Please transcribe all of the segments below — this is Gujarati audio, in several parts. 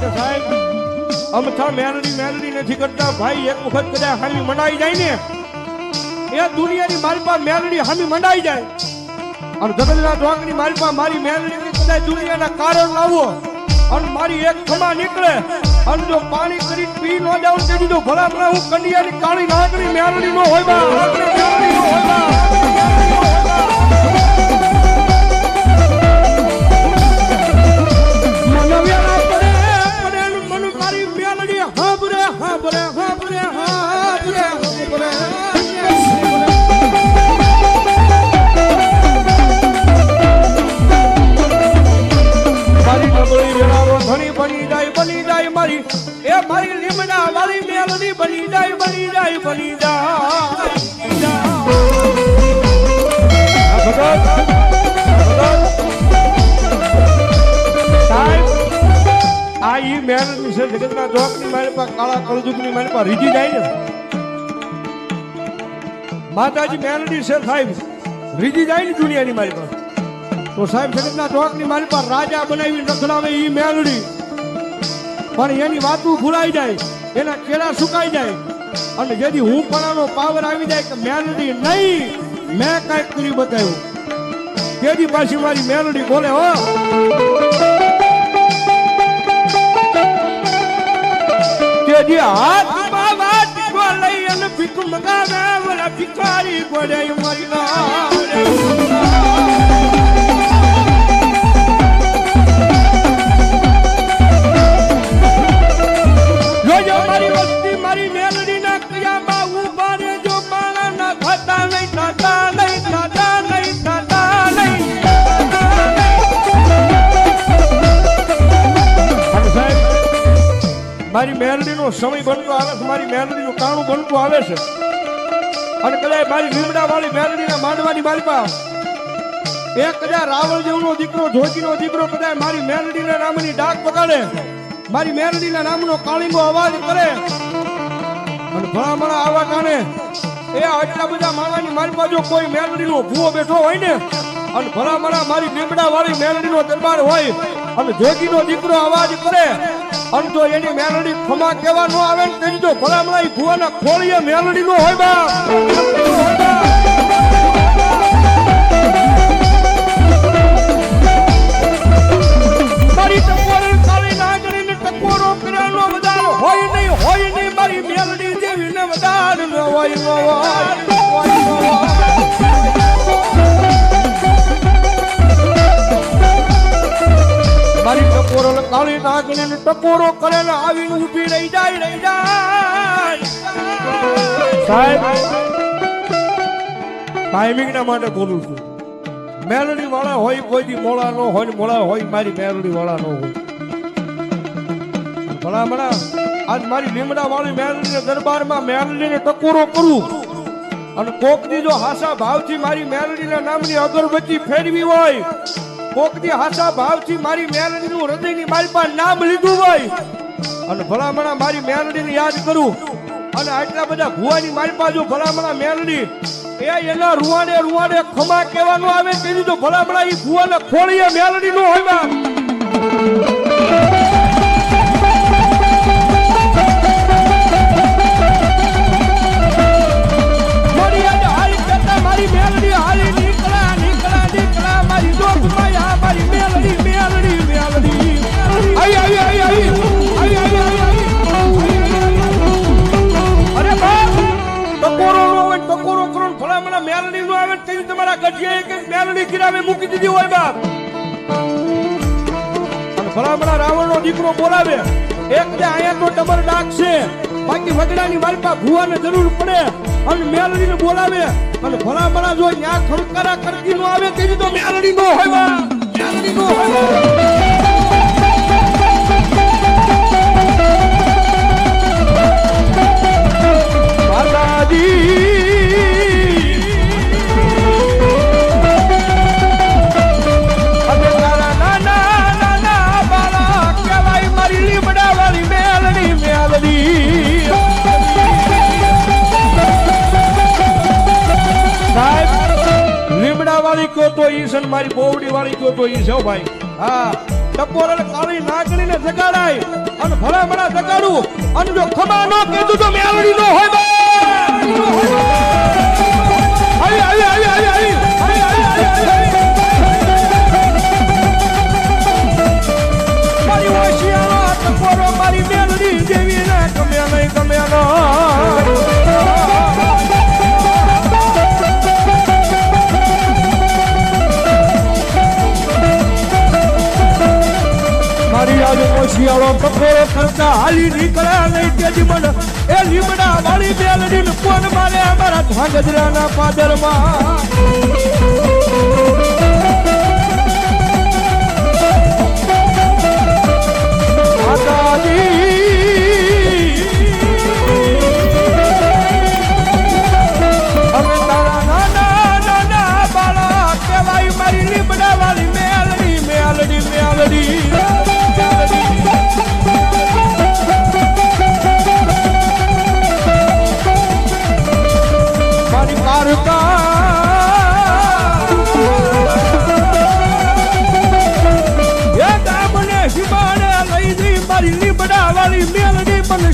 કે સાહેબ, અમથા મેલડી મેલડી નથી કરતા, ભાઈ, એક વખત કદાચ હામી મંડાઈ જાય ને, એ દુનિયાની માલપા મેલડી હામી મંડાઈ જાય. અને જગતના ડોંગની પાસે મારી મેલડી કદાચ દુનિયાના કારણ લાવો, અને મારી એક ખમા નીકળે, અને જો પાણી કરી પી ન જાઉં તે બીજો ભલા ભલા હું કંડિયાની કાળી નાગરી મેલડી નો હોય બા મેલડી નો હોય બા. આ છે, જગતના જોકની મારી પાસે કાળા કળજુગની મારી પાસે રીજી જાય ને માતાજી મેલડી છે સાહેબ. રીજી જાય ને દુનિયાની મારી પાસે. તો સાહેબ, જગતના ચોકની મારી પાસે રાજા બનાવી નખડાવે ઈ મેલડી. પણ એની વાતું ભૂલાઈ જાય, એના કેળા સુકાઈ જાય. અને જેથી હું પણાનો પાવર આવી જાય કે મેલડી નહીં, મેં કાંઈક કરી બતાવ્યું. તેથી પાછી મારી મેલડી બોલે, હો તેજી હાથમાં વાટકો લઈ અને ભીખ મગાવે ઓલા ભિખારી ગોડે મરી ના મારી મેલડીનો સમય બનતો આવે છે, મારી મેલડીનું કાણું બનતું આવે છે. અને કદાચ મારી લીમડા વાળી માંડવાની માંડવાની પાસે એક કદાચ રાવળ જેવનો દીકરો જોગીનો દીકરો કદાચ મારી મેલડીના નામની ડાક પકડે મારી મેલડીના નામનો કાળીંગો અવાજ કરે. અને ભલામણા આવા કાને, એ આટલા બધા માણસની મારી બાજુ કોઈ મેલડીનો ભૂવો બેઠો હોય ને, અને ભલામણા મારી લીમડા વાળી મેલડીનો દરબાર હોય, અને જોગીનો દીકરો અવાજ કરે અને જો એની મેલડી ખમા કહેવાનું આવે ને કહી દો ભલામણા એ ભુવાના ખોળીએ મેલડી નો હોય બા. હોય નહીં મારી મેલડી જેવી ને વધાર ન હોય હોય. ટકોરો કાળી નાગીને ટકોરો કરેલા આવીને ઊભી રહી જાય રહી જાય. સાહેબ ટાઈમિંગ ના માટે બોલું છું. મેલડી વાળા હોય, કોઈ મોળા નો હોય મોળા હોય મારી મેલડી વાળા નો હોય. ભલા ભલા, આજ મારી લીમડા વાળી મેલડી દરબારમાં મેલડી ને ટકોરો કરું. અને કોકની જો હાસા ભાવથી મારી મેલડીના નામની અગરબત્તી ફેરવી હોય કોક દી હાસા ભાવથી મારી મેલડીનું હૃદયની મારી પાસે નામ લીધું હોય. અને ભલામણા મારી મેલડીને યાદ કરું. અને આટલા બધા ભુવાની મારી પાસે ભલામણા મેલડી, એ એના રૂવાડે રૂવાડે ખમા કહેવાનું આવે કીધું તો ભલામણા એ ભુવાને ખોળીએ મેલડી નો હોય ગઢિયાએ કે મેલડી ગિરાવે મૂકી દીધી હોય બાપ. અને ભલામણા રાવણનો દીકરો બોલાવે. એક તે અહીંયા તો ડબર ડાક છે બાકી વગડાની માલપા ભૂવાને જરૂર પડે. અને મેલડીને બોલાવે. અને ભલામણા જો ન્યા ખડકારા કરતી નો આવે તેની તો મેલડી નો હોય બા. મેલડી નો હોય બા. તો ઈ છે મારી બોવડી વાળી કયો તો ઈ છે ભાઈ. હા ટપોર અને કાળી નાગણીને જગાડાય અને ભલા ભલા જગાડું. અને જો ખમા ન કીધું તો મેલડી નો હોય ટપોરો કરતા હાલી નીકળ્યા નહીં તે જીવન એ લીમડા વાળી બેલડી કોણ મારે અમારા ધાંગધ્રાના પાદરમાં.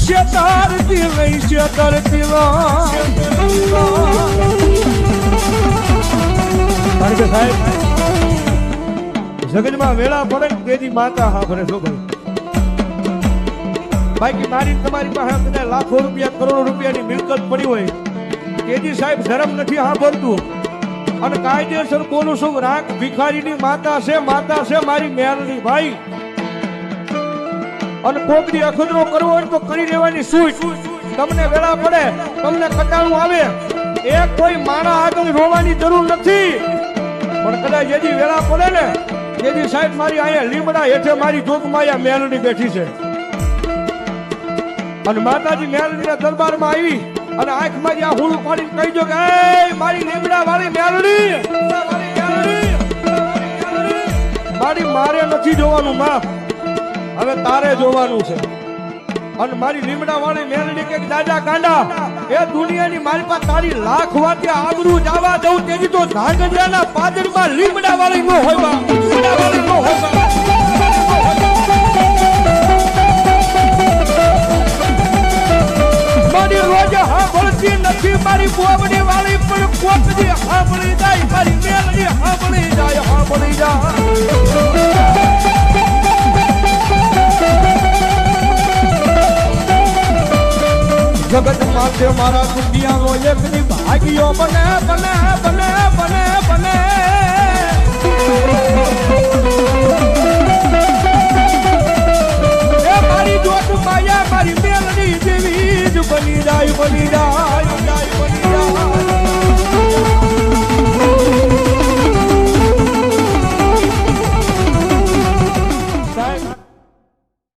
મને શેતારતી લઈ શેતારતી કારણ સાહેબ જગતમાં વેળા પડે ને તેથી માતા હા ભરે શું ભાઈ. બાકી મારી તમારી પાસે કદાચ લાખો રૂપિયા, કરોડો રૂપિયાની મિલકત પડી હોય તેથી સાહેબ ધર્મ નથી સાંભળતું. અને કાયદેસર બોલું છું રાખ ભિખારીની માતા છે માતા છે મારી મેરની ભાઈ. અને કોકની અખતરો કરવો હોય તો કરી લેવાની સૂટ. તમને વેળા પડે, તમને કટાણું આવે. એ કોઈ માણા આગળ રોવાની જરૂર નથી. પણ કદાચ જેથી વેળા પડે ને તેથી સાહેબ મારી અહીંયા લીમડા હેઠે મારી જોગમાયા મેલડી બેઠી છે. અને માતાજી મેલડીના દરબારમાં આવી અને આંખમાં જ્યાં હુલ પાડીને કહી દો કે, એ, મારી લીમડા વાળી મેલડી મારી મારી મારે નથી જોવાનું માં હવે તારે જોવાનું છે. અને મારી લીમડા વાળી મેલડી કે દાદા કાંડા એ દુનિયાની મારી પાસે તારી લાખ વાતે આબરૂ જવા દઉં તેની તો ધાંગધ્રાના પાદરમાં લીમડા વાળી નો હોય લીમડા વાળી નો હોય મારી રોજ હાંભળતી નથી, મારી બોબડી વાળી પણ કોકડી હાંભળી જાય, મારી મેલડી હાંભળી જાય હાંભળી જાય. જગત માથે મારા એક દી ભાગ્યો બને બને બને બને બને. મારી જોટ માયા, મારી મેલડી જેવી જ બની જાય બની જાય.